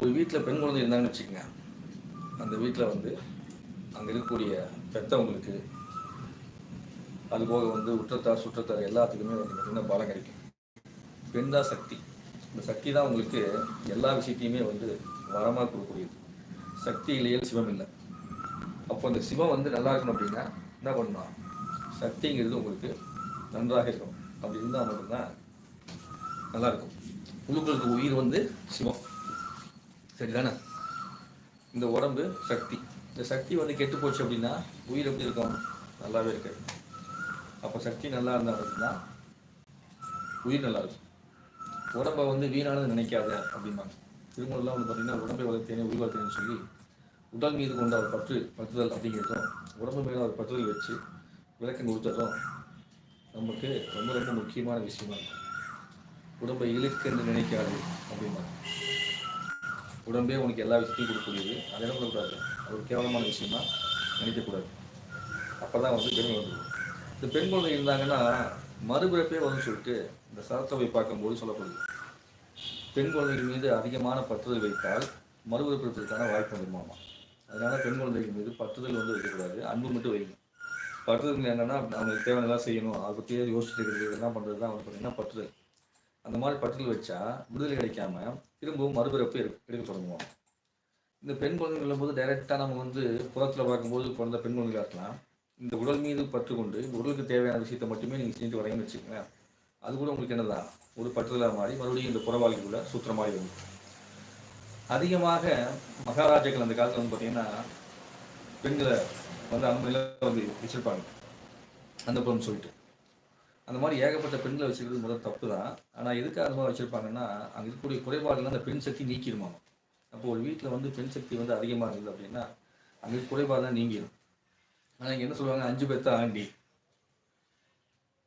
ஒரு வீட்டில் பெண் குழந்தை இருந்தாங்கன்னு வச்சுக்கோங்க. அந்த வீட்டில் வந்து அங்கே இருக்கக்கூடிய பெற்றவங்களுக்கு அது போக வந்து உற்றத்தார் சுற்றத்தார் எல்லாத்துக்குமே வந்து பார்த்திங்கன்னா பலம் கிடைக்கும். பெண் தான் சக்தி. இந்த சக்தி தான் உங்களுக்கு எல்லா விஷயத்தையுமே வந்து வரமாக கொடுக்கக்கூடியது. சக்தி இல்லையே சிவம் இல்லை. அப்போ அந்த சிவம் வந்து நல்லா இருக்கணும் அப்படின்னா என்ன பண்ணணும்? சக்திங்கிறது உங்களுக்கு நன்றாக இருக்கும் அப்படி இருந்தால் மட்டும்தான் நல்லா இருக்கும். உள்ளுக்குள்ள உயிர் வந்து சிவம். சரிதானே? இந்த உடம்பு சக்தி. இந்த சக்தி வந்து கெட்டு போச்சு அப்படின்னா உயிர் எப்படி இருக்கும்? நல்லாவே இருக்காது. அப்போ சக்தி நல்லா இருந்தால் மட்டும்தான் உயிர் நல்லா இருக்கும். உடம்பை வந்து வீணானது நினைக்காத அப்படிம்பாங்க. திருமணம்லாம் வந்து பார்த்தீங்கன்னா உடம்பை வளர்த்தேனே உயிர் வளர்த்தேன்னு சொல்லி உடல் மீது கொண்ட ஒரு பற்று பற்றுதல் அப்படிங்கிறதும் உடம்பு மேலே ஒரு பற்றுதல் வச்சு விளக்கம் கொடுத்ததும் நமக்கு ரொம்ப ரொம்ப முக்கியமான விஷயமா இருக்கும். உடம்பை இழுக்கு என்று நினைக்காது அப்படிம்பாங்க. உடம்பே உனக்கு எல்லா விஷயத்தையும் கொடுக்கக்கூடியது. அதை என்ன பண்ணக்கூடாது அது ஒரு கேவலமான விஷயமா நினைக்கக்கூடாது. அப்போ தான் வந்து பெண் குழந்தை இந்த பெண் குழந்தை இருந்தாங்கன்னா மறுபிறப்பே வந்து சொல்லிட்டு இந்த சரத்தவை பார்க்கும்போது சொல்லப்படுது. பெண் குழந்தைகள் மீது அதிகமான பற்றுதல் வைத்தால் மறுபிறப்பிற்கான வாய்ப்பு வந்துருமாமா அதனால பெண் குழந்தைகள் மீது பற்றுதல் வந்து வைக்கக்கூடாது. அன்பு மட்டும் வைங்க. பற்றுதல் என்னன்னா அவங்களுக்கு தேவையானதெல்லாம் செய்யணும். அதை பற்றியே யோசிச்சுட்டு இருக்கிறது என்ன பண்ணுறது தான் வந்து பார்த்தீங்கன்னா பற்றுதல். அந்த மாதிரி பட்டியல் வச்சா விடுதலை கிடைக்காம திரும்பவும் மறுபிறப்பு எடுக்க தொடங்குவோம் இந்த பெண் குழந்தைகள் போது டைரெக்டாக நம்ம வந்து புறத்தில் பார்க்கும்போது பிறந்த பெண் குழந்தைகளாக இருக்கலாம். இந்த உடல் மீது பற்று கொண்டு இந்த உடலுக்கு தேவையான விஷயத்தை மட்டுமே நீங்கள் செஞ்சுட்டு வரீங்கன்னு வச்சுக்கோங்களேன் அது கூட உங்களுக்கு என்னதான் ஒரு பற்றுதலாக மாறி மறுபடியும் இந்த புற வாழ்க்கைக்குள்ள சுற்றுற வரும். அதிகமாக மகாராஜாக்கள் அந்த காலத்தில் வந்து பார்த்தீங்கன்னா பெண்களை வந்து அனுமதியில் வந்து வச்சிருப்பாங்க. அந்த புறம் சொல்லிட்டு. அந்த மாதிரி ஏகப்பட்ட பெண்களை வச்சுக்கிறது முதல் தப்பு தான் ஆனால் எதுக்காக அந்த மாதிரி வச்சுருப்பாங்கன்னா அங்கே இருக்கக்கூடிய குறைபாடுகள் அந்த பெண் சக்தி நீக்கிடுமா அப்போ ஒரு வீட்டில் வந்து பெண் சக்தி வந்து அதிகமாக இருந்தது அப்படின்னா அங்கே குறைபாடு தான் நீங்கிடும் ஆனால் இங்கே என்ன சொல்லுவாங்க? அஞ்சு பேர்த்தா ஆண்டி.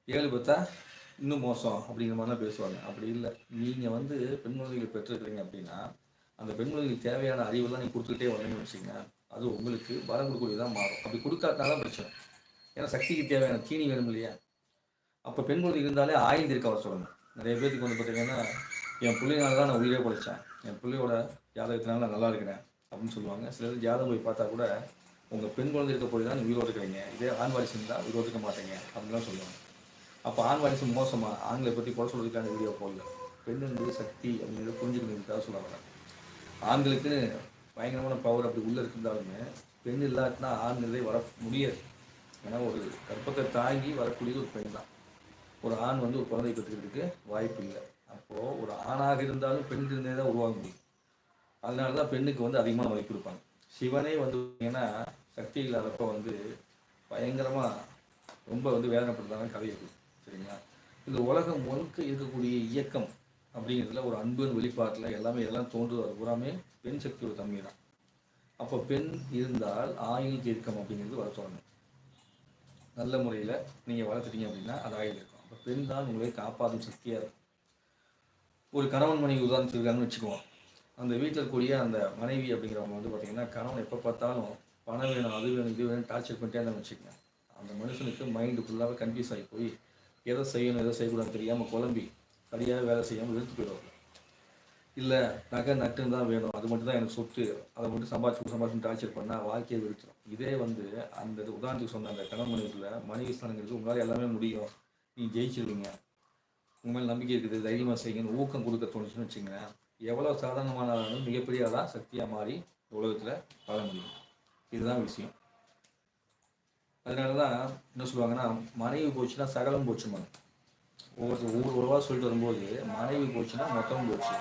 ஏழு பேர்த்தா இன்னும் மோசம் அப்படிங்கிற மாதிரிலாம் பேசுவாங்க. அப்படி இல்லை. நீங்கள் வந்து பெண் குழந்தைகளை பெற்றிருக்கிறீங்க அப்படின்னா அந்த பெண் தேவையான அறிவுலாம் நீங்கள் கொடுத்துக்கிட்டே வரணும்னு வச்சுங்க அது உங்களுக்கு வரம் கொடுக்கக்கூடியதாக மாறும். அப்படி கொடுக்காட்டினாதான் பிரச்சனை. ஏன்னா சக்திக்கு தேவையான தீனி வேணும் இல்லையா? அப்போ பெண் குழந்தை இருந்தாலே ஆயுள் இருக்க வர சொல்லணும் நிறைய பேருக்கு வந்து பார்த்தீங்கன்னா என் பிள்ளைனால தான் நான் உயிரே பிழைச்சேன். என் பிள்ளையோட ஜாதகத்தினால நான் நல்லா இருக்கிறேன். அப்படின்னு சொல்லுவாங்க. சிலர் ஜாதகம் போய் பார்த்தா கூட உங்கள் பெண் குழந்தை இருக்க போய் தான் நீங்கள் உயிரோடு இருக்கிறீங்க. இதே ஆண் வாரிசு இருந்தால் உயிரோடு இருக்க மாட்டீங்க. அப்படின்லாம் சொல்லுவாங்க. அப்போ ஆண் வாரிசு மோசமாக ஆண்களை பற்றி குறை சொல்கிறதுக்கான வீடியோ போடல. பெண் என்பது சக்தி அப்படிங்கிறத புரிஞ்சுக்கணுங்கிறதுக்காக சொல்லுவாங்க. ஆண்களுக்கு பயங்கரமான பவர் அப்படி உள்ளே இருந்தாலுமே பெண் இல்லாட்டினா ஆண் நிலை வர முடியாது. ஏன்னா ஒரு கர்ப்பத்தை தாங்கி வரக்கூடியது ஒரு பெண் தான் ஒரு ஆண் வந்து ஒரு குழந்தை பெற்றுக்கிறதுக்கு வாய்ப்பு இல்லை. அப்போது ஒரு ஆணாக இருந்தாலும் பெண் இருந்தே தான் உருவாக முடியும். அதனால தான் பெண்ணுக்கு வந்து அதிகமாக மதிப்பு கொடுப்பாங்க. சிவனே வந்து பார்த்தீங்கன்னா சக்தி இல்லாதப்போ வந்து பயங்கரமாக ரொம்ப வந்து வேதனைப்படுத்தாங்க கதை சரிங்களா? இந்த உலகம் முழுக்க இருக்கக்கூடிய இயக்கம் அப்படிங்கிறதுல ஒரு அன்புன்னு வெளிப்பாட்டில் எல்லாமே இதெல்லாம் தோன்றுவது பூராமே பெண் சக்தியோட தன்மை தான். அப்போ பெண் இருந்தால் ஆயுள் தீர்க்கம் அப்படிங்கிறது வளர்த்து நல்ல முறையில் நீங்கள் வளர்த்துட்டீங்க அப்படின்னா அது ஆயுள் இருக்கும் அப்போ பெண் தான் உங்களை காப்பாற்றும் சக்தியாக இருக்கும். ஒரு கணவன் மனைவி உதாரணத்துக்கு இருக்காங்கன்னு வச்சுக்குவோம் அந்த வீட்டில் இருக்கக்கூடிய அந்த மனைவி அப்படிங்கிறவங்க வந்து பார்த்தீங்கன்னா கணவன் எப்போ பார்த்தாலும் பணம் வேணும் அது வேணும் இது வேணும் டார்ச்சர் பண்ணிட்டே இருந்தான்னு வச்சுக்கோங்க. அந்த மனுஷனுக்கு மைண்டு ஃபுல்லாகவே கன்ஃபியூஸ் ஆகி போய் எதை செய்யணும் எதை செய்யக்கூடாதுன்னு தெரியாமல் குழம்பி சரியாக வேலை செய்யாமல் இழுத்து போயிடுவாங்க. இல்லை நகை நட்டுன்னு தான் வேணும் அது மட்டும் தான் எனக்கு சொத்து அதை மட்டும் சம்பாதிச்சு சம்பாதிச்சு டார்ச்சர் பண்ணால் வாழ்க்கையை விழுத்துடும் இதே வந்து அந்த உதாரணத்துக்கு சொன்ன அந்த கணவன் மனைவியில் மனைவி ஸ்தானங்களுக்கு உங்களால் எல்லாமே முடியும். நீ ஜெயிச்சிருவீங்க. உங்கள் மேலே நம்பிக்கை இருக்குது தைரியமாக செய்யுங்கன்னு ஊக்கம் கொடுக்க தோணுச்சுன்னு வச்சுங்க எவ்வளோ சாதாரணமானாலும் மிகப்பெரிய ஆளாக சக்தியாக மாறி உலகத்தில் வாழ முடியும். இதுதான் விஷயம். அதனால தான் என்ன சொல்லுவாங்கன்னா மனைவி போச்சுன்னா சகலம் போச்சுமாங்க ஒவ்வொருத்தர் ஒவ்வொரு உறவாக சொல்லிட்டு வரும்போது மனைவி போச்சுன்னா மொத்தம் போச்சு.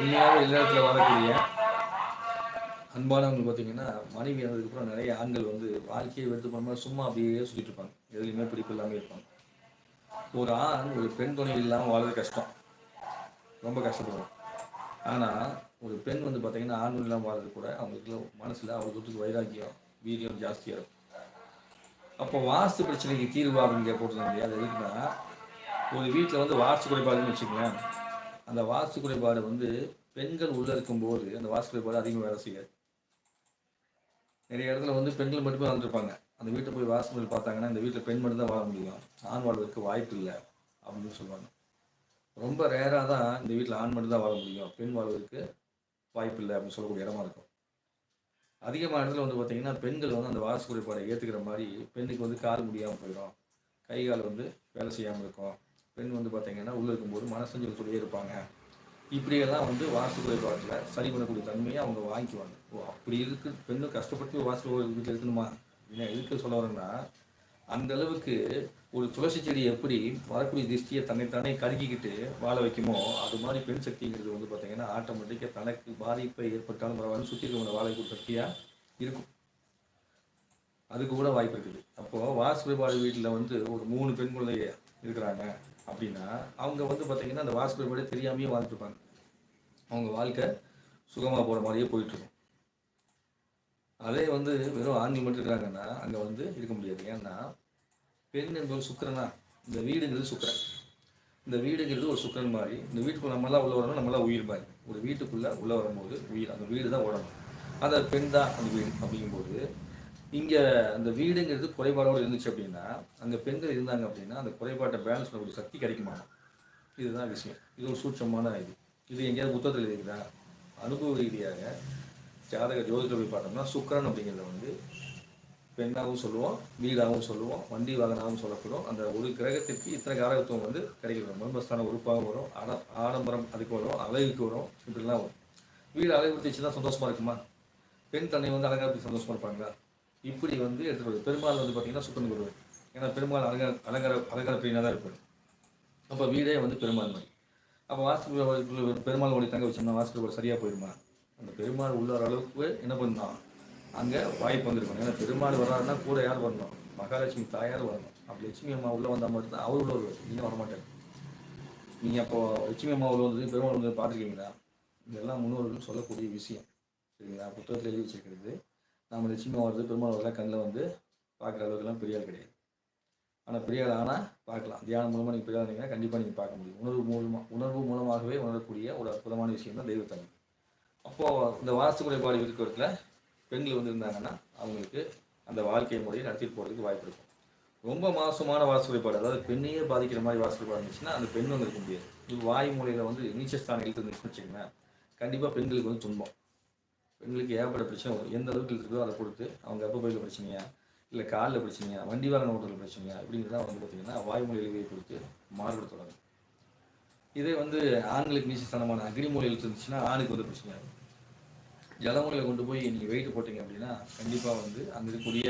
உண்மையாக இல்லறத்தில் வாழக்கூடிய அன்பானவங்க பார்த்தீங்கன்னா மனைவி வந்ததுக்கப்புறம் நிறைய ஆண்கள் வந்து வாழ்க்கையை எடுத்து பண்ணும்போது சும்மா அப்படியே சொல்லிட்டு இருப்பாங்க. எதுலையுமே பிடிப்பு இல்லாமல் இருப்பாங்க. ஒரு ஆண் ஒரு பெண் துணை இல்லாமல் வாழ்றது கஷ்டம். ரொம்ப கஷ்டப்படுவோம். ஆனால் ஒரு பெண் வந்து பார்த்தீங்கன்னா ஆண் இல்லாமல் வாழ்றது கூட அவங்களுக்கு மனசில் அவங்களுக்கு வைராக்கியம் வீரியம் ஜாஸ்தியாக இருக்கும். அப்போ வாஸ்து பிரச்சனைக்கு தீர்வு அப்படிங்க போட்டிருந்தேன் அது எதுக்குன்னா ஒரு வீட்டில் வந்து வாஸ்து குறைபாடுன்னு வச்சுக்கோங்களேன். அந்த வாஸ்து குறைபாடு வந்து பெண்கள் உள்ளே இருக்கும்போது அந்த வாஸ்து குறைபாடு அதிகமாக வேலை செய்யாது. நிறைய இடத்துல வந்து பெண்கள் மட்டுமே வந்திருப்பாங்க அந்த வீட்டை போய் வாசல் பார்த்தாங்கன்னா இந்த வீட்டில் பெண் மட்டும் தான் வாழ முடியும். ஆண் வாழ்வதற்கு வாய்ப்பு இல்லை அப்படின்னு சொல்லுவாங்க. ரொம்ப ரேராக தான் இந்த வீட்டில் ஆண் மட்டும் தான் வாழ முடியும். பெண் வாழ்வதற்கு வாய்ப்பு இல்லை அப்படின்னு சொல்லக்கூடிய இடமா இருக்கும். அதிகமான இடத்துல வந்து பார்த்தீங்கன்னா பெண்கள் வந்து அந்த வாசு குறைபாடை ஏற்றுக்கிற மாதிரி பெண்ணுக்கு வந்து கால் முடியாமல் போயிடும். கை கால் வந்து வேலை செய்யாமல் இருக்கும். பெண் வந்து பார்த்தீங்கன்னா உள்ளே இருக்கும்போது மனசஞ்சல் சொல்லியே இருப்பாங்க. இப்படியெல்லாம் வந்து வாஸ்து குறைபாட்டில் சரி பண்ணக்கூடிய தன்மையை அவங்க வாங்கிக்குவாங்க. ஓ அப்படி இருக்கு. பெண்ணும் கஷ்டப்பட்டு ஒரு வாஸ்து வீட்டில் இருக்கணுமா? என்ன எதுக்கு சொல்ல வரேன்னா அந்த அளவுக்கு ஒரு துளசி செடி எப்படி வரக்கூடிய திருஷ்டியை தன்னைத்தானே கருக்கிக்கிட்டு வாழ வைக்குமோ அது மாதிரி பெண் சக்திங்கிறது வந்து பார்த்தீங்கன்னா ஆட்டோமேட்டிக்காக தனக்கு பாதிப்பை ஏற்பட்டாலும் பரவாயில்ல சுற்றி இருக்கிற வாழக்கூடிய சக்தியாக இருக்கும். அதுக்கு கூட வாய்ப்பு இருக்குது. அப்போது வாசு வீட்டில் வந்து ஒரு மூணு பெண் குழந்தைய இருக்கிறாங்க அப்படின்னா அவங்க வந்து பார்த்தீங்கன்னா அந்த வாசு குறைபாடே தெரியாமையே வாழ்ந்துருப்பாங்க அவங்க வாழ்க்கை சுகமாக போகிற மாதிரியே போயிட்டுருக்கும் அதே வந்து வெறும் ஆண்கள் மட்டும் இருக்கிறாங்கன்னா அங்கே வந்து இருக்க முடியாது. ஏன்னா பெண் என்பது சுக்கரனா? இந்த வீடுங்கிறது சுக்கரன். இந்த வீடுங்கிறது ஒரு சுக்கரன் மாதிரி. இந்த வீட்டுக்குள்ள நம்மளாம் உள்ள வரணும் நம்மளாம் உயிர் மாதிரி. ஒரு வீட்டுக்குள்ளே உள்ளே வரும்போது உயிர் அந்த வீடு தான் ஓடணும். அந்த பெண் தான் அந்த வீடு அப்படிங்கும்போது இங்கே அந்த வீடுங்கிறது குறைபாடோடு இருந்துச்சு அப்படின்னா அங்கே பெண்கள் இருந்தாங்க அப்படின்னா அந்த குறைபாட்டை பேலன்ஸ் பண்ணக்கூடிய சக்தி கிடைக்குமா இதுதான் விஷயம். இது ஒரு சூட்சமான இது. இது எங்கேயாவது புத்தகத்தில் இருக்குதா அனுபவ ரீதியாக ஜாதக ஜோதிட போய் பார்த்தோம்னா சுக்கரன் அப்படிங்கிறத வந்து பெண்ணாகவும் சொல்லுவோம் வீடாகவும் சொல்லுவோம் வண்டி வாகனமாகவும் சொல்லப்படும். அந்த ஒரு கிரகத்திற்கு இத்தனை காரகத்துவம் வந்து கிடைக்கிறது மர்மஸ்தான உறுப்பாகவும் வரும் ஆட ஆடம்பரம் அதுக்கு வரும் அழகுக்கு வரும் இப்படிலாம் வரும். வீடு அழகுபடுத்திச்சுன்னா சந்தோஷமாக இருக்குமா? பெண் தன்னை வந்து அழகாக சந்தோஷமாக இருப்பாங்களா? இப்படி வந்து எடுத்துகிட்டு வருது. பெருமாள் வந்து பார்த்தீங்கன்னா சுக்கரன் குருவர் ஏன்னா பெருமாள் அலங்கார அலங்கார அலங்கார பிரியனாக தான் இருப்பார். அப்போ வீடே வந்து பெருமாள் மாதிரி. அப்போ வாஸ்து பெருமாள் ஒளி தங்க வச்சோம்னா வாஸ்து சரியாக போயிடுமா அந்த பெருமாள் உள்ளார அளவுக்கு என்ன பண்ணலாம் அங்கே வாய்ப்பு வந்திருக்கணும். ஏன்னா பெருமாள் வர்றாருன்னா கூட யார் வரணும்? மகாலட்சுமி தாயார் வரணும். அப்படி லட்சுமி அம்மா உள்ளே வந்தால் மட்டும்தான் அவர் உள்ள வருவார். நீங்கள் வரமாட்டார் நீங்கள் அப்போ லட்சுமி அம்மா உள்ள வந்து பெருமாள் வந்து பார்த்துருக்கீங்களா? இதெல்லாம் முன்னோர்கள் சொல்லக்கூடிய விஷயம். சரிங்களா? புத்தகத்தில் எழுதி வச்சிருக்கிறது. நம்ம லட்சுமி வர்றது பெருமாள் வரலாம் கண்ணில் வந்து பார்க்குற அளவுக்குலாம் பெரிய கிடையாது. ஆனால் பெரிய ஆனால் பார்க்கலாம். தியானம் மூலமாக நீங்கள் பெரிய இருந்தீங்கன்னா கண்டிப்பாக நீங்கள் பார்க்க முடியும். உணர்வு மூலமாக உணர்வு மூலமாகவே உணரக்கூடிய ஒரு அற்புதமான விஷயம் தான் தெய்வத்தன்மை. அப்போது இந்த வாஸ்து குறைபாடு இருக்கிறதுல பெண்கள் வந்து இருந்தாங்கன்னா அவங்களுக்கு அந்த வாழ்க்கை முறையை நடத்திட்டு போகிறதுக்கு வாய்ப்பு இருக்கும். ரொம்ப மோசமான வாசு குறைபாடு அதாவது பெண்ணையே பாதிக்கிற மாதிரி வாசு குறைபாடு இருந்துச்சுன்னா அந்த பெண் வந்து இருக்க முடியாது. இது வாய் மூலையில் வந்து நீச்சஸ்தானம் இழுத்து இருந்துச்சுன்னு வச்சுக்கோங்களேன் கண்டிப்பாக பெண்களுக்கு வந்து துன்பம். பெண்களுக்கு ஏகப்பட்ட பிரச்சனை வரும். எந்த அளவுக்கு இருக்குதோ அதை கொடுத்து அவங்க கர்ப்பப்பையில் பிரச்சனையா இல்லை காலில் பிரச்சனையா வண்டி வாகன ஓட்டத்தில் பிரச்சனையா அப்படிங்கிறத வந்து பார்த்தீங்கன்னா வாய்மொழி இழுவை கொடுத்து மாறுபட தொடங்கும். இதே வந்து ஆண்களுக்கு நீச்சஸ்தானமான அக்னி மூலையில் இருந்துச்சுன்னா ஆணுக்கு வந்து பிரச்சனையாகும் ஜலமுறையில் கொண்டு போய் நீங்கள் வெயிட் போட்டீங்க அப்படின்னா கண்டிப்பாக வந்து அங்கே இருக்கக்கூடிய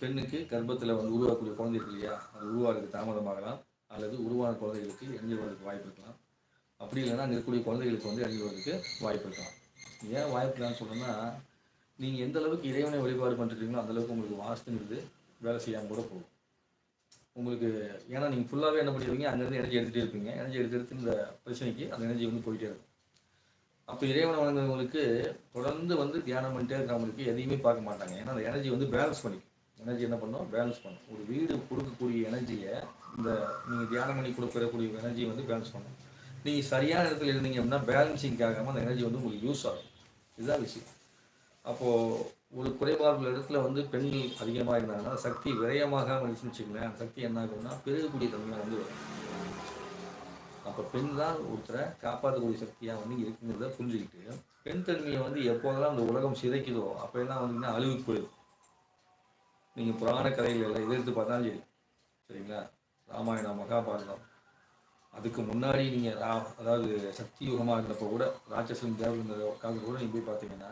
பெண்ணுக்கு கர்ப்பத்தில் வந்து உருவாக்கக்கூடிய குழந்தை இருக்கு இல்லையா? அது உருவாகிறதுக்கு தாமதமாகலாம். அல்லது உருவான குழந்தைகளுக்கு இறங்கி வருவதற்கு வாய்ப்பு இருக்கலாம். அப்படி இல்லைன்னா அங்கே இருக்கக்கூடிய குழந்தைகளுக்கு வந்து இறங்கி வருவதற்கு வாய்ப்பு இருக்கலாம். ஏன் வாய்ப்பு இல்லைன்னு சொல்கிறேன்னா நீங்கள் எந்த அளவுக்கு இறைவனை வழிபாடு பண்ணுறீங்களோ அந்த அளவுக்கு உங்களுக்கு வாஸ்துங்கிறது வேலை செய்யாமல் கூட போகும். உங்களுக்கு ஏன்னா நீங்கள் ஃபுல்லாகவே என்ன பண்ணிடுவீங்க அங்கேருந்து எனர்ஜி எடுத்துகிட்டே இருப்பீங்க. எனர்ஜி எடுத்து எடுத்து இந்த பிரச்சனைக்கு அந்த எனர்ஜி வந்து போயிட்டே இருக்கும். அப்போ இறைவனை வணங்குறவங்களுக்கு தொடர்ந்து வந்து தியானம் பண்ணிட்டே இருக்கிறவங்களுக்கு எதையுமே பார்க்க மாட்டாங்க. ஏன்னா அந்த எனர்ஜி வந்து பேலன்ஸ் பண்ணிக்கும். எனர்ஜி என்ன பண்ணோம்? பேலன்ஸ் பண்ணும். ஒரு வீடு கொடுக்கக்கூடிய எனர்ஜியை இந்த நீங்கள் தியானம் பண்ணி கொடுக்கக்கூடிய எனர்ஜியை வந்து பேலன்ஸ் பண்ணும். நீங்கள் சரியான இடத்துல இருந்தீங்க அப்படின்னா பேலன்சிங் ஆகாமல் அந்த எனர்ஜி வந்து உங்களுக்கு யூஸ் ஆகும். இதுதான் விஷயம். அப்போது ஒரு குறைபாடு இடத்துல வந்து பெண்கள் அதிகமாக இருந்தாங்கன்னா சக்தி விரயமாக இருந்துச்சுன்னு சக்தி என்ன ஆகும்னா பெருகக்கூடிய தன்மையாக வந்து வரும். அப்போ பெண் தான் ஒருத்தரை காப்பாற்றக்கூடிய சக்தியாக வந்து இருக்குங்கிறத புரிஞ்சுக்கிட்டு பெண் தன்மையை வந்து எப்போதெல்லாம் அந்த உலகம் சிதைக்குதோ அப்போல்லாம் வந்தீங்கன்னா அழிவுக்கு போயிடும். நீங்கள் புராண கதைகள் எல்லாம் எதிர்த்து பார்த்தாலும் சரி சரிங்களா? ராமாயணம் மகாபாரதம். அதுக்கு முன்னாடி நீங்கள் ரா அதாவது சக்தி யுகமாக இருந்தப்போ கூட ராட்சசன் தேவ இருந்த காலத்தில் கூட நீங்கள் போய் பார்த்தீங்கன்னா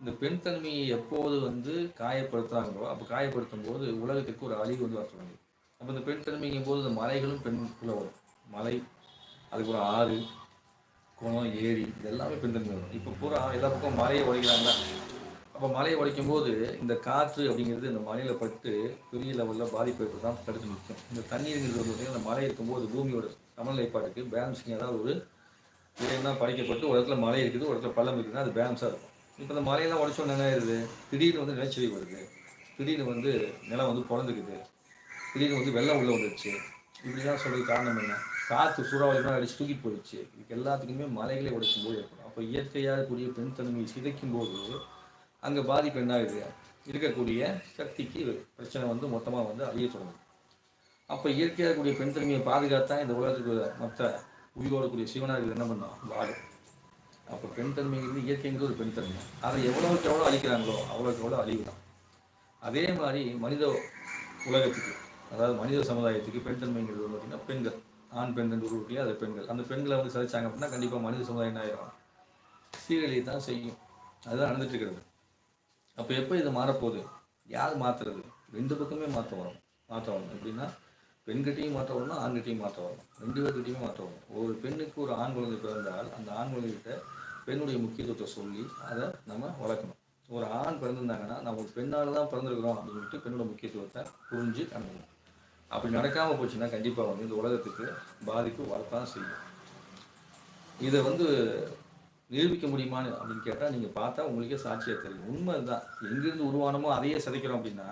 இந்த பெண் தன்மையை எப்போது வந்து காயப்படுத்துகிறாங்களோ அப்போ காயப்படுத்தும் போது உலகத்திற்கு ஒரு அழிவு வந்து வர தொடங்கும் அப்போ இந்த பெண் தன்மைங்கும் போது இந்த மலைகளும் பெண்ணுக்குள்ளே வரும். மலை அதுக்கப்புறம் ஆறு குளம் ஏரி இது எல்லாமே பெண்தன்மை வரும் இப்போ பூரா எல்லா பக்கம் மலையை உடைக்கிறாங்க அப்போ மலையை உடைக்கும் போது இந்த காற்று அப்படிங்கிறது இந்த மலையில் பட்டு பெரிய லெவலில் பாதிப்பு தான் தடுத்து நிற்கும். இந்த தண்ணீருங்கிறது வந்து அந்த மலை இருக்கும்போது பூமியோட சமநிலைப்பாட்டுக்கு பேலன்ஸிங் ஏதாவது ஒரு இதெல்லாம் படைக்கப்பட்டு ஒரு இடத்துல மலை இருக்குது ஒரு இடத்துல பள்ளம் இருக்குதுன்னா அது பேலன்ஸாக இருக்கும். இப்போ இந்த மலையெல்லாம் உடச்சோன்னு என்ன ஆயிடுது திடீர்னு வந்து நிலச்சரி வருது. திடீர்னு வந்து நிலம் வந்து பிறந்துக்குது திடீர்னு வந்து வெள்ளம் உள்ளே வந்துருச்சு. இப்படிலாம் சொல்கிறது காரணம் என்ன? காற்று சூறாவளிலாம் அடிச்சு தூக்கிட்டு போயிடுச்சு. இதுக்கு எல்லாத்துக்குமே மலைகளை உடைக்கும் போது ஏற்படும். அப்போ இயற்கையாக கூடிய பெண் தன்மையை சிதைக்கும் போது அங்கே பாதிப்பு என்ன ஆகுது? இருக்கக்கூடிய சக்திக்கு பிரச்சனை வந்து மொத்தமாக வந்து அழிய தொடங்குது அப்போ இயற்கையாக இருக்கக்கூடிய பெண் தன்மையை பாதுகாத்தா இந்த உலகத்துக்கு மற்ற உயிரோடக்கூடிய சிவனார்கள் என்ன பண்ணோம் வாழும் அப்போ பெண் தன்மைங்கிறது இயற்கைங்கிறது ஒரு பெண் தன்மை. அதை எவ்வளோக்கு எவ்வளோ அழிக்கிறாங்களோ அவ்வளோக்கு எவ்வளோ அழிவு தான் அதே மாதிரி மனித உலகத்துக்கு அதாவது மனித சமுதாயத்துக்கு பெண் தன்மைங்கிறது வந்து பார்த்திங்கன்னா பெண்கள். ஆண் பெண் ரெண்டு உருவாக்கி அது பெண்கள். அந்த பெண்களை வந்து சரிச்சாங்க அப்படின்னா கண்டிப்பாக மனித சமுதாயம் என்ன ஆயிரும்? சீரழி தான் செய்யும். அதுதான் நடந்துட்டு இருக்கிறது. அப்போ எப்போ இது மாறப்போகுது? யார் மாற்றுறது ரெண்டு பக்கமே மாற்ற வரும். மாற்ற வரும். எப்படின்னா பெண்கிட்டையும் மாற்ற வரணும் ஆண்கிட்டையும் மாற்ற வரணும். ரெண்டு பேர்கிட்டையுமே மாற்ற வரும் ஒரு பெண்ணுக்கு ஒரு ஆண் குழந்தை பிறந்தால் அந்த ஆண் குழந்தைகிட்ட பெண்ணுடைய முக்கியத்துவத்தை சொல்லி அதை நம்ம வளர்க்கணும். ஒரு ஆண் பிறந்திருந்தாங்கன்னா நம்ம ஒரு பெண்ணால் தான் பிறந்திருக்கிறோம் அப்படின்னு சொல்லிட்டு பெண்ணோட முக்கியத்துவத்தை புரிஞ்சு அணுகணும் அப்படி நடக்காமல் போச்சுன்னா கண்டிப்பாக வந்து இந்த உலகத்துக்கு பாதிப்பு வரத்தான் செய்யும். இதை வந்து நிரூபிக்க முடியுமான்னு அப்படின்னு கேட்டால் நீங்கள் பார்த்தா உங்களுக்கே சாட்சியாக தெரியும். உண்மை தான் எங்கேருந்து உருவானமோ அதையே சிதைக்கிறோம் அப்படின்னா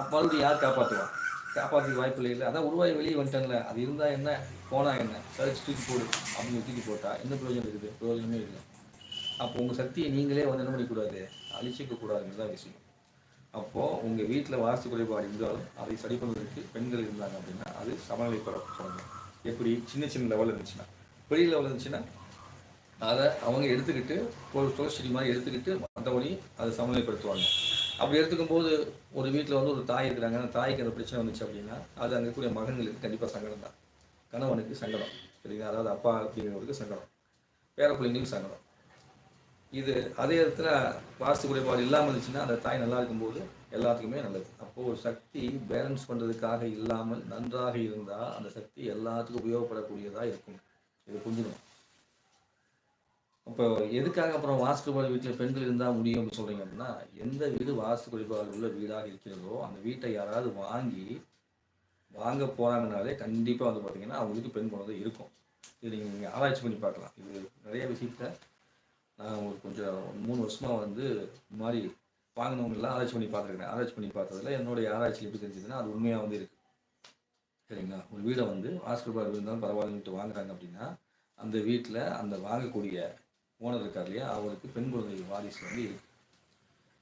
அப்போ மறுபடியும் யார் காப்பாற்றுவான் காப்பாற்றுக்கு வாய்ப்பு இல்லை. இல்லை அதான் உருவாகி வெளியே வந்துட்டேன்ல. அது இருந்தால் என்ன? போனால் என்ன? கழிச்சு தூக்கி போடு. அப்படின்னு தூக்கி போட்டால் என்ன பிரயோஜனம் இருக்குது? பிரயோஜனமே இல்லை. அப்போ உங்கள் சக்தியை நீங்களே வந்து என்ன பண்ணிக்கூடாது? அழிச்சிக்கக்கூடாதுன்னு தான் விஷயம். அப்போது உங்கள் வீட்டில் வாஸ்து குறைபாடு இருந்தாலும் அதை சரி பண்ணுறதுக்கு பெண்கள் இருந்தாங்க அப்படின்னா அது சமநிலைப்பட சொல்லணும் எப்படி? சின்ன சின்ன லெவல் இருந்துச்சுன்னா. பெரிய லெவல் இருந்துச்சுன்னா அதை அவங்க எடுத்துக்கிட்டு ஒரு செடி மாதிரி எடுத்துக்கிட்டு மற்றபடி அதை சமநிலைப்படுத்துவாங்க. அப்படி எடுத்துக்கும் போது ஒரு வீட்டில் வந்து ஒரு தாய் இருக்கிறாங்க. அந்த தாய்க்கு அந்த பிரச்சனை வந்துச்சு அப்படின்னா அது அங்கே கூடிய மகன்களுக்கு கண்டிப்பாக சங்கடம் தான். கணவனுக்கு சங்கடம் சரிங்களா? அதாவது அப்பா அப்படிங்கிறவருக்கு சங்கடம். பேர பிள்ளைங்களுக்கு சங்கடம். இது அதே இடத்துல வாஸ்து குறைபாடு இல்லாமல் இருந்துச்சுன்னா அந்த தாய் நல்லா இருக்கும்போது எல்லாத்துக்குமே நல்லது. அப்போது ஒரு சக்தி பேலன்ஸ் பண்ணுறதுக்காக இல்லாமல் நன்றாக இருந்தால் அந்த சக்தி எல்லாத்துக்கும் உபயோகப்படக்கூடியதாக இருக்கும். இது புரிஞ்சுக்கணும். அப்போ எதுக்காக அப்புறம் வாஸ்து குறைபாடு வீட்டில் பெண்கள் இருந்தால் முடியும் அப்படின்னு சொல்கிறீங்க அப்படின்னா எந்த வீடு வாஸ்து குறைபாடு உள்ள வீடாக இருக்கிறதோ அந்த வீட்டை யாராவது வாங்கி வாங்க போகிறாங்கனாலே கண்டிப்பாக வந்து பார்த்தீங்கன்னா அவங்களுக்கு பெண் குழந்தை இருக்கும். இது நீங்கள் ஆராய்ச்சி பண்ணி பார்க்கலாம். இது நிறைய விஷயத்த நான் ஒரு கொஞ்சம் மூணு வருஷமாக வந்து இந்த மாதிரி வாங்கினவங்கெல்லாம் ஆராய்ச்சி பண்ணி பார்த்துருக்கேன். ஆராய்ச்சி பண்ணி பார்த்ததுல என்னுடைய ஆராய்ச்சியில் எப்படி தெரிஞ்சதுன்னா அது உண்மையாக வந்து இருக்குது சரிங்களா? ஒரு வீடை வந்து ஹாஸ்பிட்டல் இருந்தாலும் பரவாயில்லன்ட்டு வாங்குறாங்க அப்படின்னா அந்த வீட்டில் அந்த வாங்கக்கூடிய ஓனர் இருக்கார் இல்லையா? அவருக்கு பெண் குழந்தை வாரிசு வந்து இருக்கு.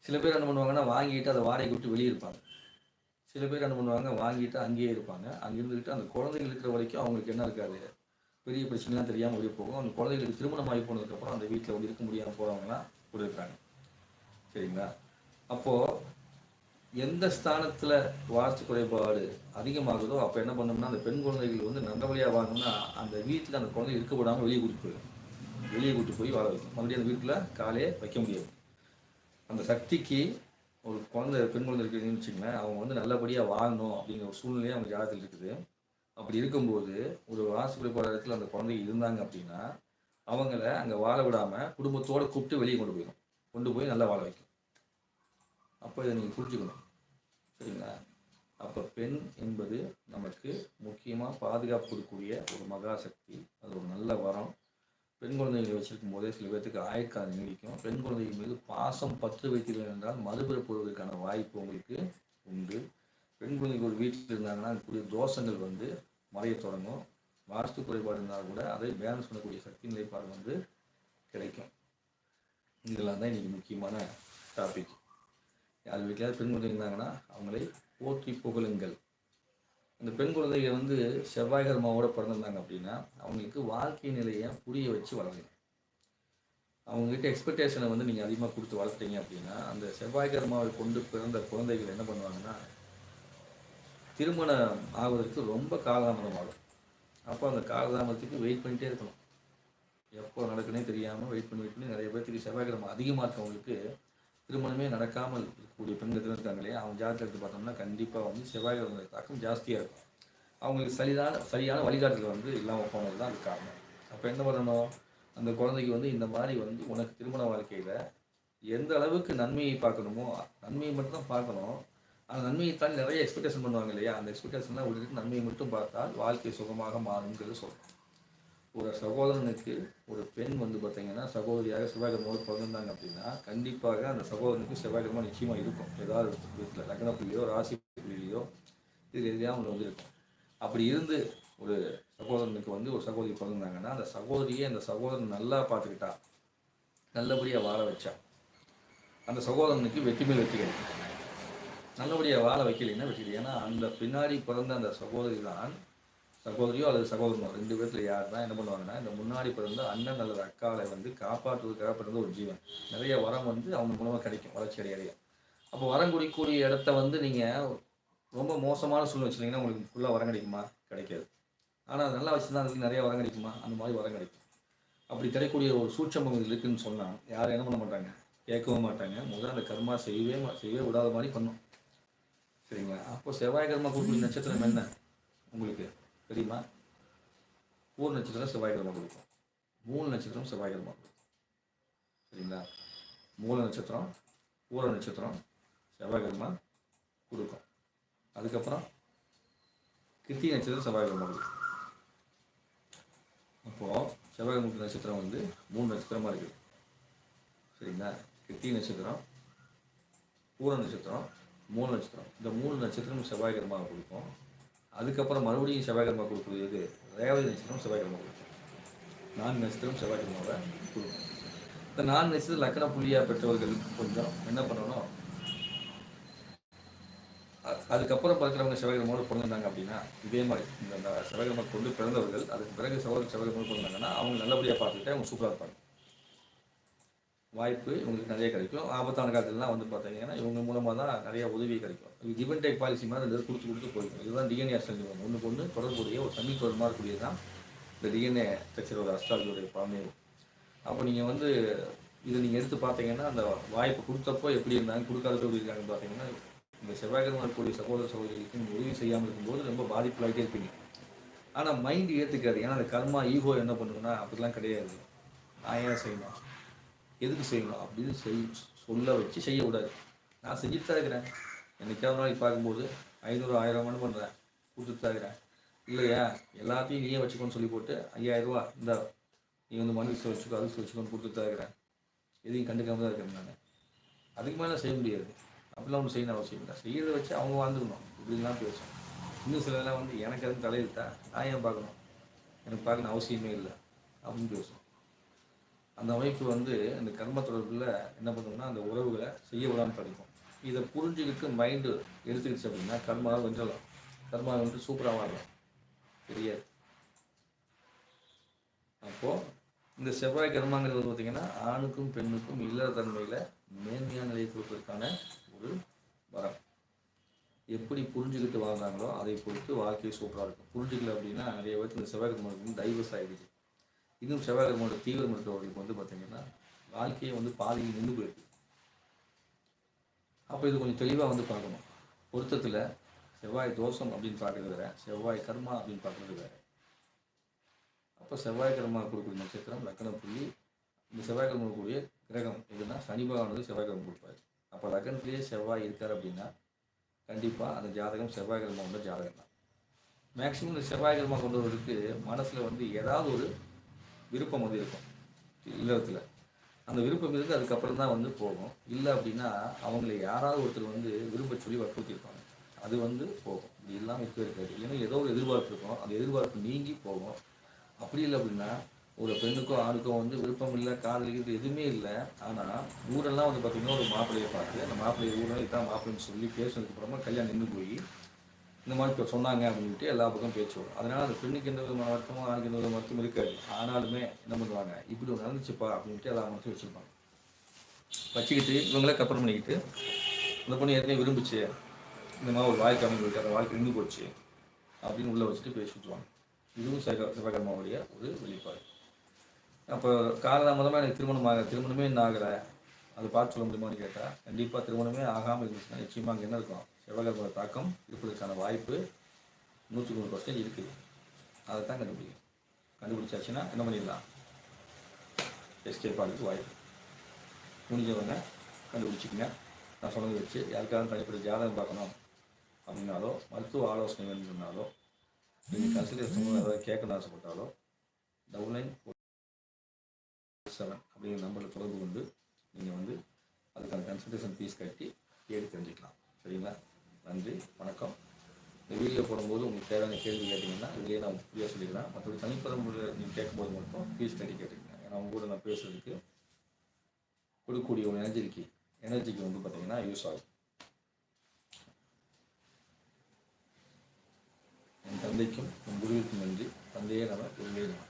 சில பேர் என்ன பண்ணுவாங்கன்னா வாங்கிட்டு அதை வாடகை விட்டு வெளியே இருப்பாங்க. சில பேர் என்ன பண்ணுவாங்க வாங்கிட்டு அங்கேயே இருப்பாங்க. அங்கே இருந்துக்கிட்டு அந்த குழந்தைகள் இருக்கிற வரைக்கும் அவங்களுக்கு என்ன இருக்காது? பெரிய பிரச்சனைலாம் தெரியாமல் வெளியே போகும். அந்த குழந்தைகளுக்கு திருமணம் ஆகி போனதுக்கப்புறம் அந்த வீட்டில் வந்து இருக்க முடியாமல் போகிறவங்களாம் கூட இருக்காங்க. சரிங்களா? அப்போது எந்த ஸ்தானத்தில் வாஸ்து குறைபாடு அதிகமாகுதோ அப்போ என்ன பண்ணோம்னா அந்த பெண் குழந்தைகள் வந்து நல்லபடியாக வாங்கணும்னா அந்த வீட்டில் அந்த குழந்தை இருக்கப்படாமல் வெளியே கூட்டிட்டு போயிடும். வெளியே கூட்டு போய் வாழ வைக்கும். மறுபடியும் அந்த வீட்டில் காலையே வைக்க முடியாது. அந்த சக்திக்கு ஒரு குழந்தை பெண் குழந்தை இருக்குதுன்னு வச்சுங்களேன் அவங்க வந்து நல்லபடியாக வாழணும் அப்படிங்கிற ஒரு சூழ்நிலையே அவங்க ஜாதகத்தில் இருக்குது. அப்படி இருக்கும்போது ஒரு வாசு குறைபாடத்தில் அந்த குழந்தைங்க இருந்தாங்க அப்படின்னா அவங்கள அங்கே வாழ விடாமல் குடும்பத்தோடு கூப்பிட்டு வெளியே கொண்டு போயிடும். கொண்டு போய் நல்லா வாழ வைக்கும். அப்போ இதை நீங்கள் புரிஞ்சுக்கணும். சரிங்களா? அப்போ பெண் என்பது நமக்கு முக்கியமாக பாதுகாப்பு கொடுக்கக்கூடிய ஒரு மகாசக்தி. அது ஒரு நல்ல வரம். பெண் குழந்தைகளை வச்சிருக்கும் போதே சில பேர்த்துக்கு ஆயுட்காலம் நீடிக்கும். பெண் குழந்தைகள் மீது பாசம் பற்று வைத்தீர்கள் என்றால் மறுபிறப்புவதற்கான வாய்ப்பு உங்களுக்கு உண்டு. பெண் குழந்தைகள் ஒரு வீட்டில் இருந்தாங்கன்னா அதுக்குரிய தோஷங்கள் வந்து மறைய தொடங்கும். வாஸ்து குறைபாடு இருந்தால் கூட அதை பேலன்ஸ் பண்ணக்கூடிய சக்தி நிலைப்பாடு வந்து கிடைக்கும். இதெல்லாம் தான் இன்றைக்கி முக்கியமான டாபிக் யார் வீட்டில் பெண் குழந்தைங்க இருந்தாங்கன்னா அவங்களை போற்றி புகழுங்கள். இந்த பெண் குழந்தைங்க வந்து செவ்வாய் கர்மாவோட பிறந்திருந்தாங்க அப்படின்னா அவங்களுக்கு வாழ்க்கை நிலையை புரிய வச்சு வளரணும் அவங்ககிட்ட எக்ஸ்பெக்டேஷனை வந்து நீங்கள் அதிகமாக கொடுத்து வளர்த்தீங்க அப்படின்னா அந்த செவ்வாய் கர்மாவை கொண்டு பிறந்த குழந்தைகள் என்ன பண்ணுவாங்கன்னா திருமணம் ஆவதற்கு ரொம்ப காலதாமதம் ஆகும். அப்போ அந்த காலதாமதத்துக்கு வெயிட் பண்ணிகிட்டே இருக்கணும். எப்போ நடக்குன்னே தெரியாமல் வெயிட் பண்ணி வெயிட் பண்ணி நிறைய பேர்த்துக்கு செவ்வாய் கிழமை அதிகமாக இருக்கவங்களுக்கு திருமணமே நடக்காமல் இருக்கக்கூடிய பெண்கள் இருக்காங்க இல்லையா? அவங்க ஜாதகத்தை எடுத்து பார்த்தோம்னா கண்டிப்பாக வந்து செவ்வாய் கிழமை தாக்கம் ஜாஸ்தியாக இருக்கும். அவங்களுக்கு சரியான சரியான வழிகாட்டுதல் வந்து இல்லாமல் போனது தான் அதுக்கு காரணம். அப்போ என்ன பண்ணணும்? அந்த குழந்தைக்கு வந்து இந்த மாதிரி வந்து உனக்கு திருமண வாழ்க்கையில் எந்த அளவுக்கு நன்மையை பார்க்கணுமோ நன்மையை மட்டும் தான் பார்க்கணும். அந்த நன்மையை தாண்டி நிறைய எக்ஸ்பெக்டேஷன் பண்ணுவாங்க இல்லையா? அந்த எக்ஸ்பெக்டேஷன்லாம் விட்டுட்டு நன்மையை மட்டும் பார்த்தால் வாழ்க்கை சுகமாக மாறுங்கிறது சொல்கிறோம் ஒரு சகோதரனுக்கு ஒரு பெண் வந்து பார்த்தீங்கன்னா சகோதரியாக செவ்வாய்க்கிழமோடு பிறந்திருந்தாங்க அப்படின்னா கண்டிப்பாக அந்த சகோதரனுக்கு செவ்வாய்க்கிழமை நிச்சயமாக இருக்கும். ஏதாவது வீட்டில் லக்ன புள்ளியோ ராசி புள்ளியோ இது எதையாவது ஒன்று வந்து இருக்கும் அப்படி இருந்து ஒரு சகோதரனுக்கு வந்து ஒரு சகோதரி பிறந்தாங்கன்னா அந்த சகோதரியை அந்த சகோதரன் நல்லா பார்த்துக்கிட்டா நல்லபடியாக வாழ வச்சா அந்த சகோதரனுக்கு வெற்றி மேல் வெற்றி கிடைக்கும். நல்லபடியாக வாழ வைக்கலைன்னா வெற்றி ஏன்னா அந்த பின்னாடி பிறந்த அந்த சகோதரி தான் சகோதரியோ அல்லது சகோதரனோ ரெண்டு பேர்த்தில் யார் தான் என்ன பண்ணுவாங்கன்னா இந்த முன்னாடி பிறந்த அண்ணன் அல்லது அக்காவை வந்து காப்பாற்றுவதற்காக பிறந்த ஒரு ஜீவன். நிறைய வரம் வந்து அவங்க மூலமாக கிடைக்கும் வளர்ச்சி அடைய அப்போ வரம் குடிக்கூடிய இடத்த வந்து நீங்கள் ரொம்ப மோசமான சூழ்நிலை வச்சுருந்தீங்கன்னா உங்களுக்கு ஃபுல்லாக வரம் கிடைக்குமா? கிடைக்காது. ஆனால் அது நல்லா வச்சுருந்தா அதுக்கு நிறைய வரம் கிடைக்குமா? அந்த மாதிரி வரம் கிடைக்கும். அப்படி கிடைக்கக்கூடிய ஒரு சூட்சம் இருக்குதுன்னு இருக்குன்னு சொன்னால் யாரும் என்ன பண்ண மாட்டாங்க? கேட்கவும் மாட்டாங்க. முதல்ல அந்த கர்மா செய்யவே செய்யவே விடாத மாதிரி பண்ணும். சரிங்களா? அப்போ செவ்வாய் கர்மா கொடுக்கக்கூடிய நட்சத்திரம் என்ன உங்களுக்கு? தெரியுமா? பூர் நட்சத்திரம் செவ்வாய் கிழமை கொடுக்கும். மூணு நட்சத்திரம் செவ்வாய் கிழமை கொடுக்கும். சரிங்களா? மூல நட்சத்திரம் பூர நட்சத்திரம் செவ்வாய் கிழமை கொடுக்கும். அதுக்கப்புறம் கிருத்திகை நட்சத்திரம் செவ்வாய்க்கிழமை கொடுக்கும். அப்போது செவ்வாய் நட்சத்திரம் வந்து மூணு நட்சத்திரமாக இருக்குது சரிங்களா? கிருத்திகை நட்சத்திரம் பூர நட்சத்திரம் மூணு நட்சத்திரம். இந்த மூணு நட்சத்திரம் செவ்வாய் கொடுக்கும். அதுக்கப்புறம் மறுபடியும் செவ்வாய்க்கிழமை கொடுக்குறது இது ரேவதி நட்சத்திரம் செவ்வாய்க்கிழமை கொடுக்கும். நான் நட்சத்திரம் செவ்வாய்க்கிழமை கொடுக்கும். இந்த நான் நட்சத்திரம் லக்கண புள்ளியாக பெற்றவர்கள் கொஞ்சம் என்ன பண்ணணும்? அதுக்கப்புறம் பிறக்கிறவங்க செவ்வாய்க்கிழமையோடு பிறந்திருந்தாங்க அப்படின்னா இதே மாதிரி இந்த இந்த கொண்டு பிறந்தவர்கள் அதுக்கு பிறகு செவ்வாய் செவ்வாய்க்கிழமை பிறந்தாங்கன்னா அவங்க நல்லபடியாக பார்த்துக்கிட்டு அவங்க சூப்பராக இருப்பாங்க. வாய்ப்பு இவங்களுக்கு நிறைய கிடைக்கும். ஆபத்தான காலத்துலலாம் வந்து பார்த்தீங்கன்னா இவங்க மூலமாக தான் நிறைய உதவி கிடைக்கும். இது கிவ் அண்ட் டேக் பாலிசி மாதிரி ரெண்டு கொடுத்து கொடுத்து போயிருக்கும் இதுதான் டிஎன்ஏ அஸ்ட்ராலஜி ஒன்றுக்கு ஒன்று தொடர்புடைய ஒரு தமிழ் தொடர்பாக இருக்கக்கூடியது தான் இந்த டிஎன்ஏ ஸ்ட்ரக்சரோட அஸ்ட்ராலஜியோடைய பழமை அப்போ நீங்கள் வந்து இதை நீங்கள் எடுத்து பார்த்தீங்கன்னா அந்த வாய்ப்பு கொடுத்தப்போ எப்படி இருந்தாங்க கொடுக்காதப்போ எப்படி இருக்காங்கன்னு பார்த்தீங்கன்னா இந்த செவ்வாய்க்கிழமை இருக்கக்கூடிய சகோதர சகோதரிகளுக்கு நீங்கள் உதவி செய்யாமல் இருக்கும்போது ரொம்ப பாதிப்புலாகிட்டே இருப்பீங்க. ஆனால் மைண்டு ஏற்றுக்காது ஏன்னா அந்த கர்மா ஈகோ என்ன பண்ணுங்கன்னா அப்படிலாம் கிடையாது. நான் ஏன் செய்யணும்? எதுக்கு செய்யணும் அப்படின்னு செய் சொல்ல வச்சு செய்யக்கூடாது. நான் செஞ்சுட்டு தான் இருக்கிறேன். என்றைக்காவது நாளைக்கு பார்க்கும்போது ஐநூறு ஆயிரம் மணி பண்ணுறேன் கொடுத்துட்டு தான் இருக்கிறேன். இல்லையா? எல்லாத்தையும் நீயே வச்சுக்கோன்னு சொல்லி போட்டு ஐயாயிரரூவா இந்த நீ வந்து மனு வச்சுக்கோ அது வச்சுக்கோன்னு கொடுத்துட்டு தான் இருக்கிறேன். எதையும் கண்டுக்காம தான் இருக்கிறேன் நான். அதுக்கு மேலே செய்ய முடியாது. அப்படிலாம் ஒன்று செய்யணும் அவசியம் இல்லை. செய்கிறத வச்சு அவங்க வாழ்ந்துக்கணும். இப்படிலாம் பேசும். இன்னும் சிலர்லாம் வந்து எனக்கு எதுவும் தலையிட்டா நான் ஏன் பார்க்கணும்? எனக்கு பார்க்கணும் அவசியமே இல்லை. அப்படின்னு பேசும். அந்த அமைப்பு வந்து அந்த கர்ம தொடர்பில் என்ன பண்ணுவோம்னா அந்த உறவுகளை செய்ய விடாமல் தடுக்கும். இதை புரிஞ்சுக்கிட்டு மைண்டு எடுத்துக்கிடுச்சு அப்படின்னா கர்மா வென்றலாம். கர்மா வந்து சூப்பராக வாழலாம் தெரியாது. அப்போது இந்த செவ்வாய் கர்மாங்கிறது வந்து பார்த்தீங்கன்னா ஆணுக்கும் பெண்ணுக்கும் இல்லற தன்மையில் மேன்மையான நிலையை கொடுப்பதற்கான ஒரு வரம். எப்படி புரிஞ்சுக்கிட்டு வாழ்ந்தாங்களோ அதை பொறுத்து வாழ்க்கை சூப்பராக இருக்கும். புரிஞ்சுக்கல அப்படின்னா நிறைய பேருக்கு இந்த செவ்வாய் கர்மாவுக்கு வந்து டைவர்ஸ் ஆகிடுச்சு இன்னும் செவ்வாய்க்கிழமையோட தீவிரம் இருக்கிறவர்களுக்கு வந்து பார்த்தீங்கன்னா வாழ்க்கையை வந்து பாதியில் நின்று போயிருக்கு. அப்போ இது கொஞ்சம் தெளிவாக வந்து பார்க்கணும். பொருத்தத்தில் செவ்வாய் தோஷம் அப்படின்னு பார்க்கறது வேற செவ்வாய் கர்மா அப்படின்னு பார்க்கறது வேற. அப்போ செவ்வாய் கர்மா கொடுக்குற நட்சத்திரம் லக்கண புள்ளி இந்த செவ்வாய்க்கிழமை கூடிய கிரகம் எதுனா சனி பகவானது செவ்வாய்க்கிழமை கொடுப்பாரு. அப்போ லக்னத்திலேயே செவ்வாய் இருக்கார் அப்படின்னா கண்டிப்பாக அந்த ஜாதகம் செவ்வாய் செவ்வாய்க்கிழமை உள்ள ஜாதகம் தான் மேக்சிமம் இந்த செவ்வாய் கிர்மா கொண்டு கொண்டவர்களுக்கு மனசில் வந்து ஏதாவது ஒரு விருப்பம் வந்து இருக்கும். இல்லறத்தில். அந்த விருப்பம் இருந்து அதுக்கப்புறம் தான் வந்து போகும். இல்லை அப்படின்னா அவங்களை யாராவது ஒருத்தர் வந்து விரும்ப சொல்லி வற்புறுத்தியிருப்பாங்க. அது வந்து போகும். இப்படி இல்லாமல் இருக்க இருக்காது ஏன்னா ஏதோ ஒரு எதிர்பார்ப்பு இருக்கும். அந்த எதிர்பார்ப்பு நீங்கி போகும். அப்படி இல்லை அப்படின்னா ஒரு பெண்ணுக்கோ ஆணுக்கோ வந்து விருப்பம் இல்லை காதலிக்கிறது எதுவுமே இல்லை. ஆனால் ஊரெல்லாம் வந்து பார்த்திங்கன்னா ஒரு மாப்பிள்ளையை பார்த்து அந்த மாப்பிள்ளையை ஊரெல்லாம் இதான் மாப்பிள்ளைன்னு சொல்லி பேசுனதுக்கு அப்புறமா கல்யாணம் நின்று போய் இந்த மாதிரி இப்போ சொன்னாங்க அப்படின்ட்டு எல்லா பக்கம் பேச்சு வரும். அதனால் அந்த பெண்ணுக்கு எந்த விதமான வருத்தமும் ஆணுக்கு எந்த விதமான வருத்தமும் இருக்காது. ஆனாலுமே என்ன பண்ணுவாங்க? இப்படி ஒன்று நடந்துச்சுப்பா அப்படின்ட்டு எல்லா மனசும் வச்சுருப்பாங்க வச்சுக்கிட்டு இவங்களே கற்பனை பண்ணிக்கிட்டு இந்த பொண்ணு ஏற்கனவே விரும்பிச்சு இந்த மாதிரி ஒரு வாழ்க்கை அமைந்து அந்த வாழ்க்கை நின்று போச்சு அப்படின்னு உள்ளே வச்சுட்டு பேசி விட்டுருவாங்க. இதுவும் சிவ சிவகர்மாவுடைய ஒரு வெளிப்பாடு. அப்போ காலதாமதமாக எனக்கு திருமணம் ஆக திருமணமே என்ன ஆகலை. அது பார்த்து சொல்ல முடியுமான்னு கேட்டால் கண்டிப்பாக திருமணமே ஆகாமல் இருந்துச்சுன்னா நிச்சயமாக அங்கே என்ன இருக்கும்? சிவகர்ம தாக்கம் இருப்பதற்கான வாய்ப்பு நூற்றுக்கு நூறு பர்சன்டேஜ் இருக்குது. அதை தான் கண்டுபிடிக்கும் கண்டுபிடிச்சாச்சுன்னா என்ன பண்ணிடலாம்? எஸ்கேப் ஆகிறதுக்கு வாய்ப்பு. முடிஞ்சவங்க கண்டுபிடிச்சிக்கங்க. நான் சொன்னது வச்சு யாருக்காவது தனிப்பட்ட ஜாதகம் பார்க்கணும் அப்படின்னாலோ மருத்துவ ஆலோசனை வேணும்னாலோ நீங்கள் கன்சல்டேஷன் ஏதாவது கேட்கணும்னு ஆசைப்பட்டாலோ டபுள் நைன் ஃபோர் செவன் அப்படிங்கிற நம்பரில் தொடர்பு கொண்டு நீங்கள் வந்து அதுக்கான கன்சல்டேஷன் ஃபீஸ் கட்டி கேட்டு தெரிஞ்சுக்கலாம். சரிங்களா? நன்றி வணக்கம். இந்த வீடியோ போடும்போது உங்களுக்கு தேவையான கேள்வி கேட்டிங்கன்னா இதுலேயே நான் ஃப்ரீயாக சொல்லிக்கிறேன் மற்றபடி தனிப்பட்ட முறையில் நீங்கள் கேட்கும்போது மட்டும் ஃபீஸ் கட்டி கேட்டுக்கிறேன் ஏன்னா உங்க கூட நான் பேசுறதுக்கு கொடுக்கக்கூடிய ஒரு எனர்ஜிக்கு எனர்ஜிக்கு வந்து பார்த்தீங்கன்னா யூஸ் ஆகும். என் தந்தைக்கும் என் குருவிற்கும் நன்றி. தந்தையே நம்ம குருவே நம